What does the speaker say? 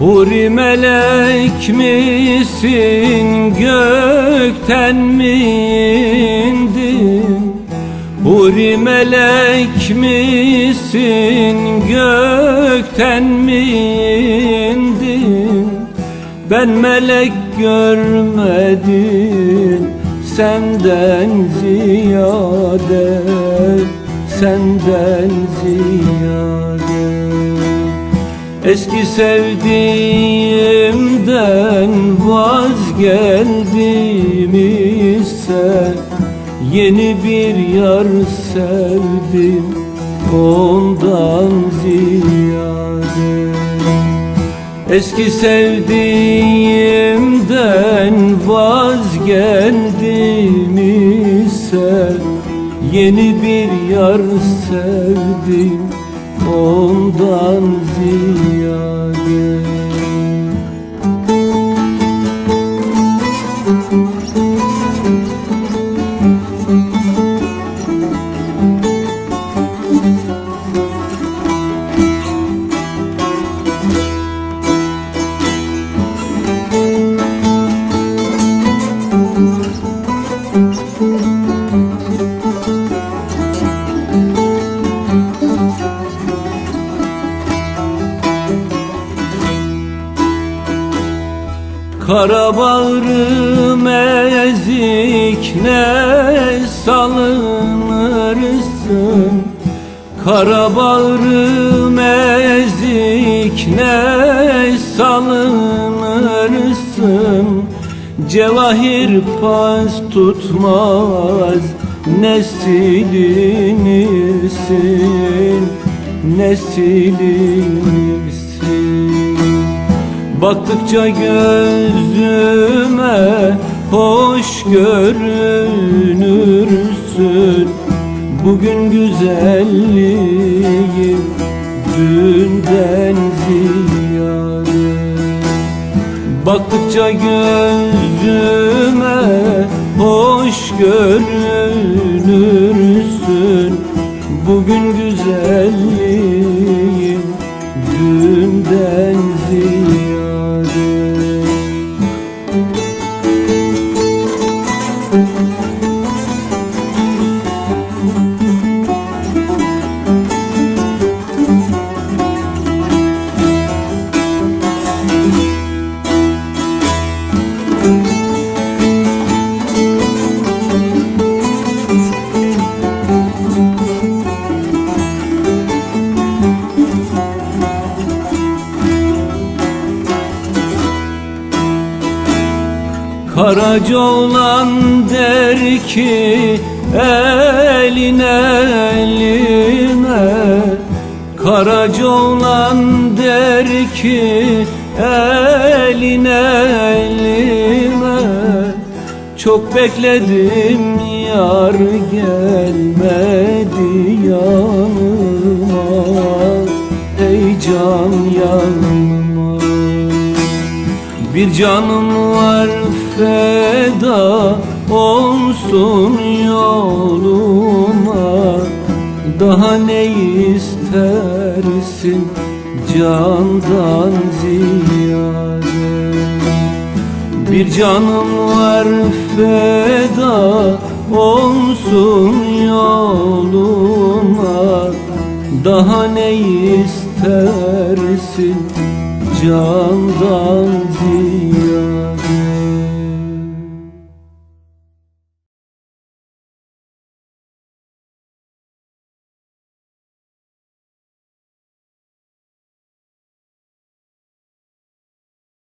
Huri melek misin gökten mi indin? Huri melek misin gökten mi indin? Ben melek görmedim senden ziyade Senden ziyade Eski sevdiğimden vazgeldim ise Yeni bir yar sevdim ondan ziyade. Eski sevdiğimden vazgeldim ise Yeni bir yar sevdim ondan ziyade Kara bağrım ezik ne salınırsın? Kara bağrım ezik ne salınırsın? Cevahir pas tutmaz ne silinirsin Ne Baktıkça gözüme hoş görünürsün. Bugün güzelliğin dünden ziyade. Baktıkça gözüme hoş görünürsün dünden ziyade Karaca olan der ki eline eline. Karaca olan der ki eline eline. Çok bekledim yar gelmedi yanıma. Ey can yanıma bir canım var feda olsun yoluma. Daha ne istersin candan ziyade? Bir canım var feda olsun yoluma. Daha ne istersin candan diyor